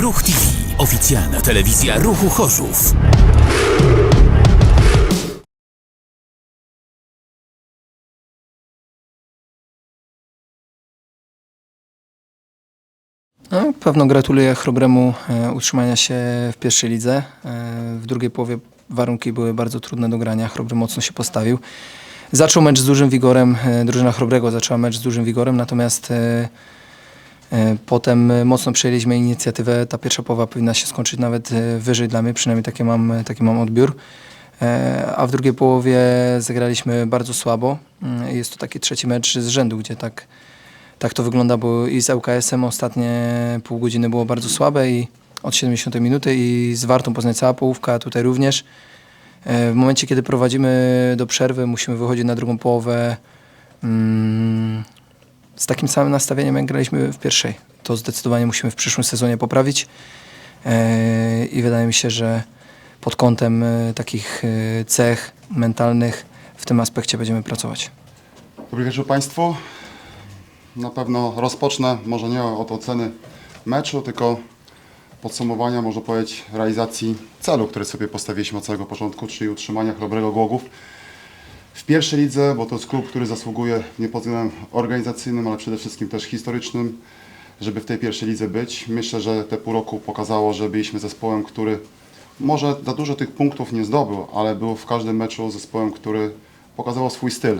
Ruch TV. Oficjalna telewizja Ruchu Chorzów. No, pewno gratuluję Chrobremu e, utrzymania się w pierwszej lidze. E, w drugiej połowie warunki były bardzo trudne do grania. Chrobry mocno się postawił. Zaczął mecz z dużym wigorem. E, drużyna Chrobrego zaczęła mecz z dużym wigorem, natomiast potem e, mocno przejęliśmy inicjatywę. Ta pierwsza połowa powinna się skończyć nawet e, wyżej dla mnie, przynajmniej taki mam, taki mam odbiór. E, A w drugiej połowie zagraliśmy bardzo słabo. Mm, Jest to taki trzeci mecz z rzędu, gdzie tak tak to wygląda, bo i z ŁKS-em ostatnie pół godziny było bardzo słabe i od 70 minuty i z Wartą Poznań cała połówka, tutaj również. E, W momencie, kiedy prowadzimy do przerwy, musimy wychodzić na drugą połowę mm, z takim samym nastawieniem, jak graliśmy w pierwszej. To zdecydowanie musimy w przyszłym sezonie poprawić E, i wydaje mi się, że pod kątem e, takich e, cech mentalnych w tym aspekcie będziemy pracować. Dobry wieczór Państwu. Na pewno rozpocznę może nie od oceny meczu, tylko podsumowania, można powiedzieć, realizacji celu, który sobie postawiliśmy od samego początku, czyli utrzymania Chrobrego Głogów w pierwszej lidze, bo to jest klub, który zasługuje nie pod względem organizacyjnym, ale przede wszystkim też historycznym, żeby w tej pierwszej lidze być. Myślę, że te pół roku pokazało, że byliśmy zespołem, który może za dużo tych punktów nie zdobył, ale był w każdym meczu zespołem, który pokazywał swój styl.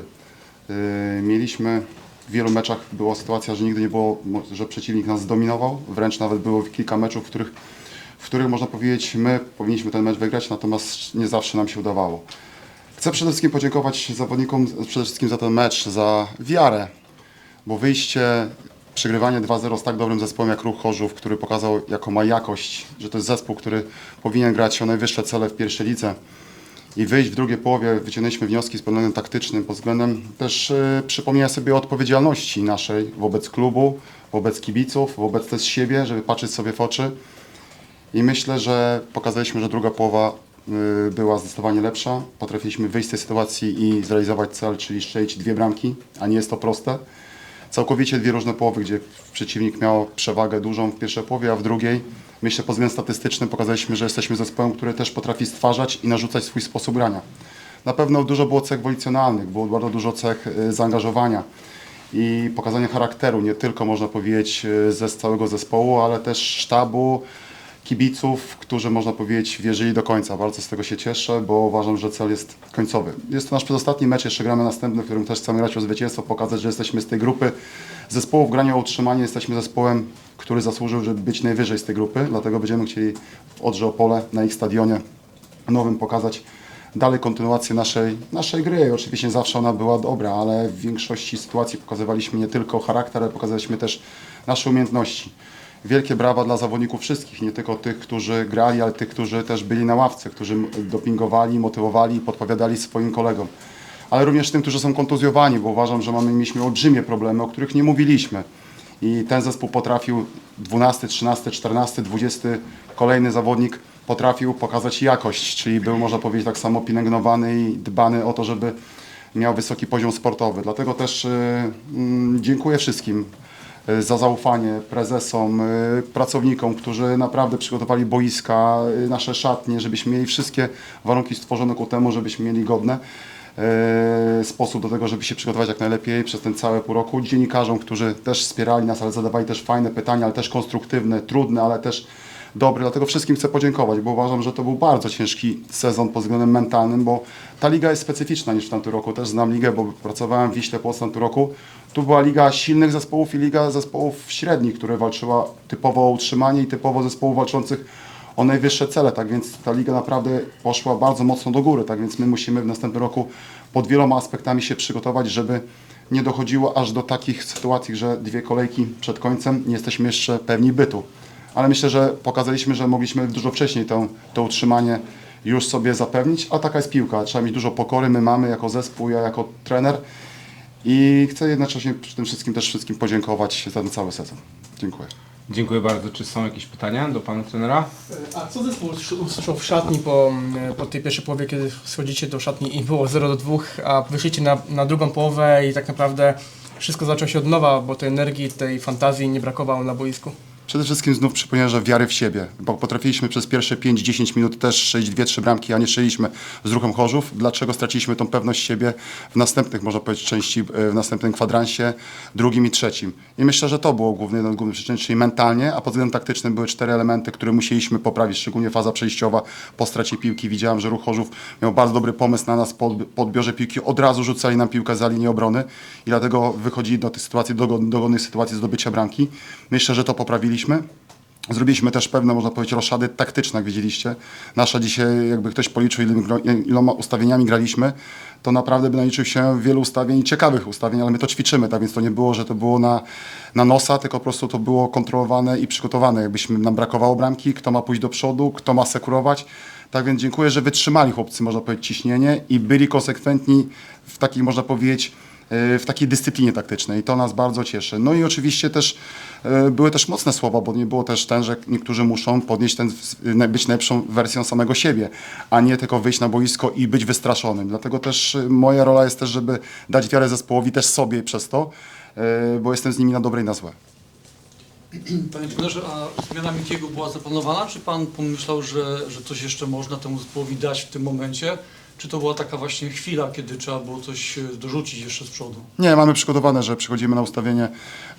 Yy, Mieliśmy w wielu meczach była sytuacja, że nigdy nie było, że przeciwnik nas zdominował. Wręcz nawet było kilka meczów, w których, w których można powiedzieć, my powinniśmy ten mecz wygrać, natomiast nie zawsze nam się udawało. Chcę przede wszystkim podziękować zawodnikom przede wszystkim za ten mecz, za wiarę, bo wyjście, przegrywanie 2-0 z tak dobrym zespołem jak Ruch Chorzów, który pokazał jaką ma jakość, że to jest zespół, który powinien grać o najwyższe cele w pierwszej lidze i wyjść w drugiej połowie, wyciągnęliśmy wnioski z względem taktycznym, pod względem też yy, przypomnienia sobie o odpowiedzialności naszej wobec klubu, wobec kibiców, wobec też siebie, żeby patrzeć sobie w oczy. I myślę, że pokazaliśmy, że druga połowa była zdecydowanie lepsza. Potrafiliśmy wyjść z tej sytuacji i zrealizować cel, czyli strzelić dwie bramki, a nie jest to proste. Całkowicie dwie różne połowy, gdzie przeciwnik miał przewagę dużą w pierwszej połowie, a w drugiej, myślę, pod względem statystycznym pokazaliśmy, że jesteśmy zespołem, który też potrafi stwarzać i narzucać swój sposób grania. Na pewno dużo było cech wolicjonalnych, było bardzo dużo cech y, zaangażowania i pokazania charakteru, nie tylko można powiedzieć y, ze całego zespołu, ale też sztabu, kibiców, którzy można powiedzieć wierzyli do końca. Bardzo z tego się cieszę, bo uważam, że cel jest końcowy. Jest to nasz przedostatni mecz, jeszcze gramy następny, w którym też chcemy grać o zwycięstwo, pokazać, że jesteśmy z tej grupy zespołów grania o utrzymanie, jesteśmy zespołem, który zasłużył, żeby być najwyżej z tej grupy, dlatego będziemy chcieli w Odrze Opole na ich stadionie nowym pokazać dalej kontynuację naszej, naszej gry. Oczywiście zawsze ona była dobra, ale w większości sytuacji pokazywaliśmy nie tylko charakter, ale pokazaliśmy też nasze umiejętności. Wielkie brawa dla zawodników wszystkich, nie tylko tych, którzy grali, ale tych, którzy też byli na ławce, którzy dopingowali, motywowali, podpowiadali swoim kolegom. Ale również tym, którzy są kontuzjowani, bo uważam, że mamy, mieliśmy olbrzymie problemy, o których nie mówiliśmy. I ten zespół potrafił 12, 13, 14, 20 kolejny zawodnik potrafił pokazać jakość, czyli był można powiedzieć tak samo pielęgnowany i dbany o to, żeby miał wysoki poziom sportowy. Dlatego też y, mm, dziękuję wszystkim za zaufanie prezesom, y, pracownikom, którzy naprawdę przygotowali boiska, y, nasze szatnie, żebyśmy mieli wszystkie warunki stworzone ku temu, żebyśmy mieli godne e, sposób do tego, żeby się przygotować jak najlepiej przez ten cały pół roku. Dziennikarzom, którzy też wspierali nas, ale zadawali też fajne pytania, ale też konstruktywne, trudne, ale też dobre. Dlatego wszystkim chcę podziękować, bo uważam, że to był bardzo ciężki sezon pod względem mentalnym, bo ta liga jest specyficzna niż w tamtym roku. Też znam ligę, bo pracowałem w Wiśle po tamtym roku. Tu była liga silnych zespołów i liga zespołów średnich, które walczyła typowo o utrzymanie i typowo zespołów walczących o najwyższe cele, tak więc ta liga naprawdę poszła bardzo mocno do góry, tak więc my musimy w następnym roku pod wieloma aspektami się przygotować, żeby nie dochodziło aż do takich sytuacji, że dwie kolejki przed końcem nie jesteśmy jeszcze pewni bytu. Ale myślę, że pokazaliśmy, że mogliśmy dużo wcześniej to, to utrzymanie już sobie zapewnić, a taka jest piłka. Trzeba mieć dużo pokory, my mamy jako zespół, ja jako trener i chcę jednocześnie przy tym wszystkim też wszystkim podziękować za ten cały sezon. Dziękuję. Dziękuję bardzo. Czy są jakieś pytania do pana trenera? A co zespół usłysz- usłyszał w szatni po, mm, po tej pierwszej połowie, kiedy schodzicie do szatni i było 0 do 2, a wyszliście na, na drugą połowę i tak naprawdę wszystko zaczęło się od nowa, bo tej energii, tej fantazji nie brakowało na boisku? Przede wszystkim znów przypomniałem, że wiary w siebie, bo potrafiliśmy przez pierwsze 5-10 minut też strzelić dwie, trzy bramki, a nie strzeliśmy z ruchem Chorzów. Dlaczego straciliśmy tą pewność siebie w następnych, można powiedzieć, części, e, w następnym kwadransie, drugim i trzecim. I myślę, że to było główny, jeden z głównych przyczyn, czyli mentalnie, a pod względem taktycznym były cztery elementy, które musieliśmy poprawić, szczególnie faza przejściowa po stracie piłki. Widziałem, że ruch Chorzów miał bardzo dobry pomysł na nas po odbi- po odbiorze piłki, od razu rzucali nam piłkę za linię obrony i dlatego wychodzili do tych sytuacji, dogo- dogodnych sytuacji zdobycia bramki. Myślę, że to poprawiliśmy. Zrobiliśmy też pewne, można powiedzieć, roszady taktyczne, jak widzieliście. Nasza dzisiaj, jakby ktoś policzył, iloma ustawieniami graliśmy, to naprawdę by naliczył się wielu ustawień, ciekawych ustawień, ale my to ćwiczymy, tak więc to nie było, że to było na, na nosa, tylko po prostu to było kontrolowane i przygotowane. Jakbyśmy nam brakowało bramki, kto ma pójść do przodu, kto ma sekurować. Tak więc dziękuję, że wytrzymali chłopcy, można powiedzieć, ciśnienie i byli konsekwentni w takich, można powiedzieć, w takiej dyscyplinie taktycznej. To nas bardzo cieszy. No i oczywiście też e, były też mocne słowa, bo nie było też ten, że niektórzy muszą podnieść ten, być najlepszą wersją samego siebie, a nie tylko wyjść na boisko i być wystraszonym. Dlatego też e, moja rola jest też, żeby dać wiarę zespołowi, też sobie przez to, e, bo jestem z nimi na dobre i na złe. Panie trenerze, a zmiana Mikiego była zaplanowana, czy pan pomyślał, że, że coś jeszcze można temu zespołowi dać w tym momencie? Czy to była taka właśnie chwila, kiedy trzeba było coś e, dorzucić jeszcze z przodu? Nie, mamy przygotowane, że przychodzimy na ustawienie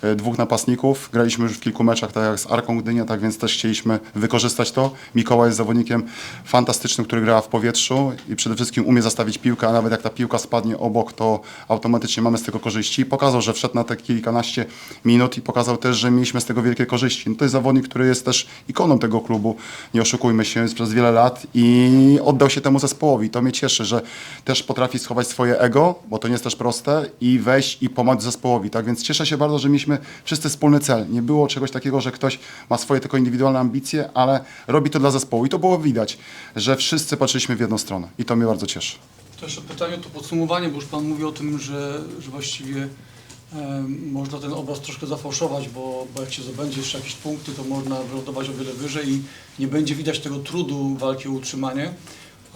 e, dwóch napastników. Graliśmy już w kilku meczach, tak jak z Arką Gdynia, tak więc też chcieliśmy wykorzystać to. Mikołaj jest zawodnikiem fantastycznym, który gra w powietrzu i przede wszystkim umie zastawić piłkę, a nawet jak ta piłka spadnie obok, to automatycznie mamy z tego korzyści. Pokazał, że wszedł na te kilkanaście minut i pokazał też, że mieliśmy z tego wielkie korzyści. No to jest zawodnik, który jest też ikoną tego klubu, nie oszukujmy się, przez wiele lat i oddał się temu zespołowi. To mnie cieszy, że też potrafi schować swoje ego, bo to nie jest też proste, i wejść i pomóc zespołowi. Tak więc cieszę się bardzo, że mieliśmy wszyscy wspólny cel. Nie było czegoś takiego, że ktoś ma swoje tylko indywidualne ambicje, ale robi to dla zespołu. I to było widać, że wszyscy patrzyliśmy w jedną stronę. I to mnie bardzo cieszy. To jeszcze pytanie to podsumowanie, bo już pan mówi o tym, że, że właściwie można ten obraz troszkę zafałszować, bo, bo jak się zdobędzie jeszcze jakieś punkty, to można wylądować o wiele wyżej i nie będzie widać tego trudu walki o utrzymanie.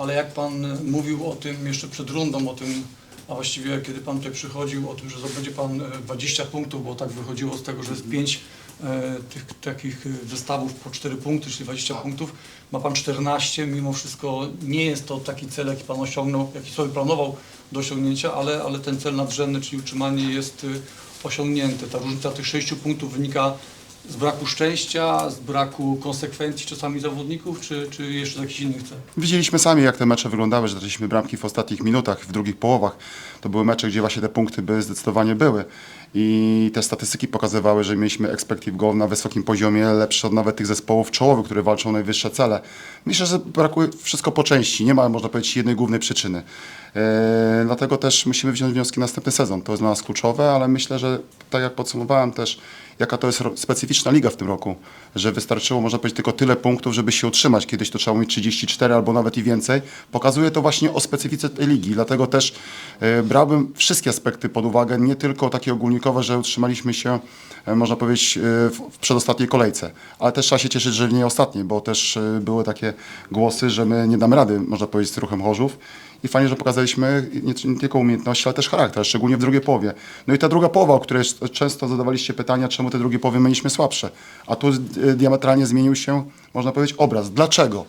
Ale jak pan mówił o tym jeszcze przed rundą, o tym, a właściwie kiedy pan tutaj przychodził, o tym, że zdobędzie pan e, 20 punktów, bo tak wychodziło z tego, że jest 5 e, tych takich e, zestawów po 4 punkty, czyli 20 punktów, ma pan 14, mimo wszystko nie jest to taki cel, jaki pan osiągnął, jaki sobie planował do osiągnięcia, ale, ale ten cel nadrzędny, czyli utrzymanie jest osiągnięty. Ta różnica tych 6 punktów wynika z braku szczęścia, z braku konsekwencji czasami zawodników, czy, czy jeszcze z jakichś innych celów? Widzieliśmy sami, jak te mecze wyglądały, że traciliśmy bramki w ostatnich minutach, w drugich połowach. To były mecze, gdzie właśnie te punkty by zdecydowanie były. I te statystyki pokazywały, że mieliśmy expected goal na wysokim poziomie, lepszy od nawet tych zespołów czołowych, które walczą o najwyższe cele. Myślę, że brakuje wszystko po części. Nie ma, można powiedzieć, jednej głównej przyczyny. Eee, dlatego też musimy wziąć wnioski na następny sezon. To jest dla nas kluczowe, ale myślę, że tak jak podsumowałem też, jaka to jest specyficzna liga w tym roku, że wystarczyło, można powiedzieć, tylko tyle punktów, żeby się utrzymać. Kiedyś to trzeba mieć 34 albo nawet i więcej. Pokazuje to właśnie o specyfice tej ligi, dlatego też e, brałbym wszystkie aspekty pod uwagę, nie tylko takie ogólnikowe, że utrzymaliśmy się, e, można powiedzieć, e, w, przedostatniej kolejce, ale też trzeba się cieszyć, że nie ostatniej, bo też były takie głosy, że my nie damy rady, można powiedzieć, z ruchem Chorzów. I fajnie, że pokazaliśmy nie, nie tylko umiejętności, ale też charakter, szczególnie w drugiej połowie. No i ta druga połowa, o której często zadawaliście pytania, czemu te drugie połowy mieliśmy słabsze. A tu y, diametralnie zmienił się, można powiedzieć, obraz. Dlaczego?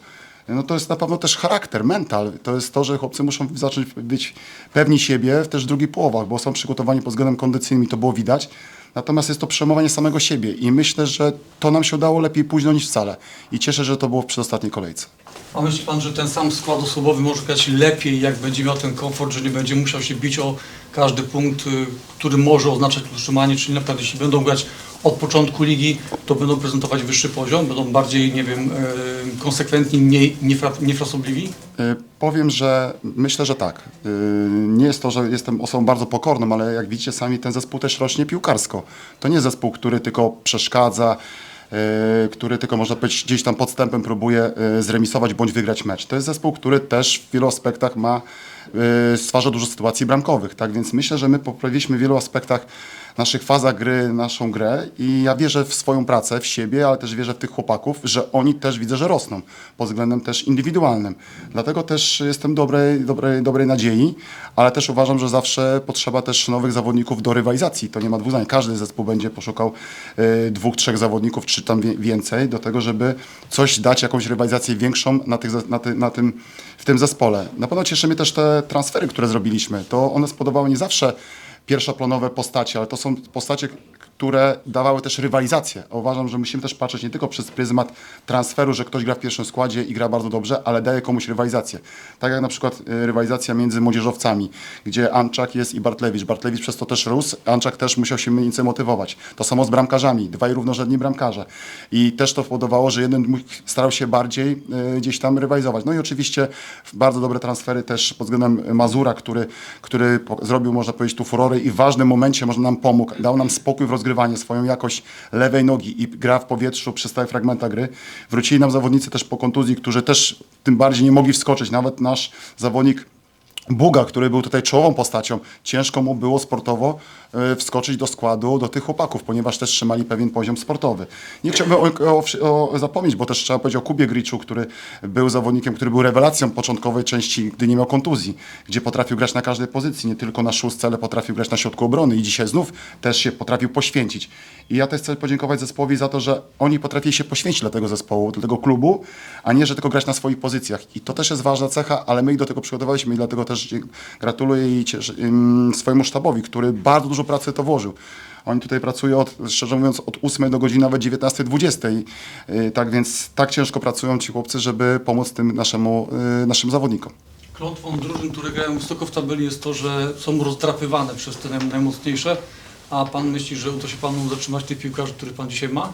No to jest na pewno też charakter, mental. To jest to, że chłopcy muszą zacząć być pewni siebie w też drugich połowach, bo są przygotowani pod względem kondycyjnym i to było widać. Natomiast jest to przejmowanie samego siebie i myślę, że to nam się udało lepiej późno niż wcale. I cieszę, że to było w przedostatniej kolejce. A myśli pan, że ten sam skład osobowy może grać lepiej, jak będzie miał ten komfort, że nie będzie musiał się bić o każdy punkt, y, który może oznaczać utrzymanie, czyli na przykład jeśli będą grać od początku ligi, to będą prezentować wyższy poziom, będą bardziej, nie wiem, y, konsekwentni, mniej niefra- niefrasobliwi? Y, Powiem, że myślę, że tak. Y, Nie jest to, że jestem osobą bardzo pokorną, ale jak widzicie sami, ten zespół też rośnie piłkarsko. To nie zespół, który tylko przeszkadza, który tylko, można powiedzieć, gdzieś tam podstępem próbuje zremisować bądź wygrać mecz. To jest zespół, który też w wielu aspektach ma stwarza dużo sytuacji bramkowych. Tak więc myślę, że my poprawiliśmy w wielu aspektach naszych fazach gry, naszą grę i ja wierzę w swoją pracę, w siebie, ale też wierzę w tych chłopaków, że oni też widzę, że rosną pod względem też indywidualnym. Dlatego też jestem dobrej, dobrej, dobrej nadziei, ale też uważam, że zawsze potrzeba też nowych zawodników do rywalizacji. To nie ma dwóch zdań. Każdy zespół będzie poszukał y, dwóch, trzech zawodników, czy tam więcej, do tego, żeby coś dać, jakąś rywalizację większą na, tych, na, ty, na tym, w tym zespole. Na pewno cieszy mnie też te transfery, które zrobiliśmy. To one spodobały nie zawsze pierwszoplanowe postacie, ale to są postacie, które dawały też rywalizację. Uważam, że musimy też patrzeć nie tylko przez pryzmat transferu, że ktoś gra w pierwszym składzie i gra bardzo dobrze, ale daje komuś rywalizację. Tak jak na przykład y, rywalizacja między młodzieżowcami, gdzie Anczak jest i Bartlewicz. Bartlewicz przez to też rósł, Anczak też musiał się mniej motywować. To samo z bramkarzami, dwaj równorzędni bramkarze. I też to powodowało, że jeden starał się bardziej y, gdzieś tam rywalizować. No i oczywiście bardzo dobre transfery też pod względem Mazura, który, który zrobił, można powiedzieć, tu furory i w ważnym momencie może nam pomógł. Dał nam spokój w swoją jakość lewej nogi i gra w powietrzu przy stałych fragmentach gry. Wrócili nam zawodnicy też po kontuzji, którzy też tym bardziej nie mogli wskoczyć. Nawet nasz zawodnik Buga, który był tutaj czołową postacią, ciężko mu było sportowo wskoczyć do składu, do tych chłopaków, ponieważ też trzymali pewien poziom sportowy. Nie chciałbym o, o, o zapomnieć, bo też trzeba powiedzieć o Kubie Griczu, który był zawodnikiem, który był rewelacją początkowej części, gdy nie miał kontuzji, gdzie potrafił grać na każdej pozycji, nie tylko na szóstce, ale potrafił grać na środku obrony i dzisiaj znów też się potrafił poświęcić. I ja też chcę podziękować zespołowi za to, że oni potrafili się poświęcić dla tego zespołu, dla tego klubu, a nie, że tylko grać na swoich pozycjach. I to też jest ważna cecha, ale my ich do tego przygotowaliśmy i dlatego też gratuluję i cieszę, swojemu sztabowi, który bardzo dużo pracy w to włożył. Oni tutaj pracują, od, szczerze mówiąc, od 8 do godziny nawet 19-20. Yy, tak więc tak ciężko pracują ci chłopcy, żeby pomóc tym naszemu, yy, naszym zawodnikom. Klątwą drużyn, które grają wysoko w tabeli jest to, że są rozdrapywane przez te naj- najmocniejsze. A pan myśli, że uda się panu zatrzymać tych piłkarzy, których pan dzisiaj ma?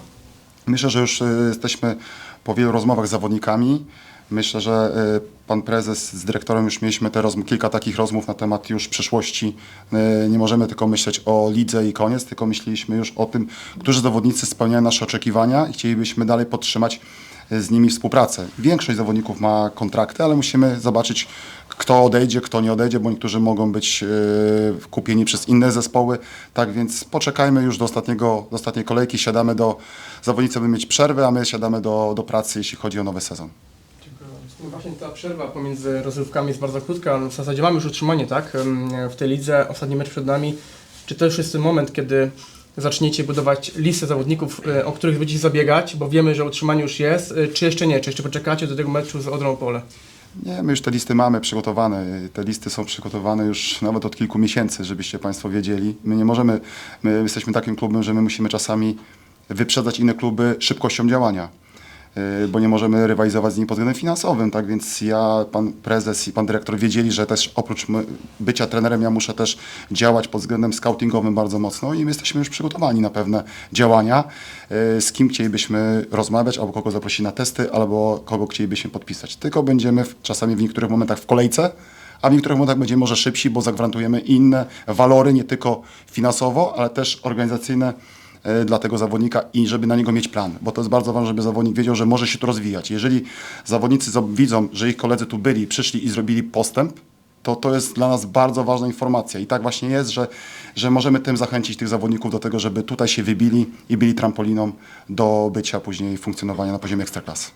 Myślę, że już y, jesteśmy po wielu rozmowach z zawodnikami. Myślę, że y, pan prezes z dyrektorem już mieliśmy te rozm- kilka takich rozmów na temat już przyszłości. Y, Nie możemy tylko myśleć o lidze i koniec, tylko myśleliśmy już o tym, którzy zawodnicy spełniają nasze oczekiwania i chcielibyśmy dalej podtrzymać y, z nimi współpracę. Większość zawodników ma kontrakty, ale musimy zobaczyć, kto odejdzie, kto nie odejdzie, bo niektórzy mogą być kupieni przez inne zespoły. Tak więc poczekajmy już do, ostatniego, do ostatniej kolejki, siadamy do, zawodnicy będą mieć przerwę, a my siadamy do, do pracy, jeśli chodzi o nowy sezon. Właśnie ta przerwa pomiędzy rozrywkami jest bardzo krótka. W zasadzie mamy już utrzymanie, tak? W tej lidze, ostatni mecz przed nami. Czy to już jest ten moment, kiedy zaczniecie budować listę zawodników, e, o których będziecie zabiegać, bo wiemy, że utrzymanie już jest, e, czy jeszcze nie? Czy jeszcze poczekacie do tego meczu z Odrą Pole? Nie, my już te listy mamy przygotowane. Te listy są przygotowane już nawet od kilku miesięcy, żebyście Państwo wiedzieli. My nie możemy, my jesteśmy takim klubem, że my musimy czasami wyprzedzać inne kluby szybkością działania, bo nie możemy rywalizować z nimi pod względem finansowym. Tak więc ja, pan prezes i pan dyrektor wiedzieli, że też oprócz bycia trenerem ja muszę też działać pod względem scoutingowym bardzo mocno i my jesteśmy już przygotowani na pewne działania, yy, z kim chcielibyśmy rozmawiać, albo kogo zaprosić na testy, albo kogo chcielibyśmy podpisać. Tylko będziemy czasami w niektórych momentach w kolejce, a w niektórych momentach będziemy może szybsi, bo zagwarantujemy inne walory, nie tylko finansowo, ale też organizacyjne dla tego zawodnika i żeby na niego mieć plan, bo to jest bardzo ważne, żeby zawodnik wiedział, że może się tu rozwijać. Jeżeli zawodnicy widzą, że ich koledzy tu byli, przyszli i zrobili postęp, to to jest dla nas bardzo ważna informacja. I tak właśnie jest, że, że możemy tym zachęcić tych zawodników do tego, żeby tutaj się wybili i byli trampoliną do bycia później funkcjonowania na poziomie ekstraklasy.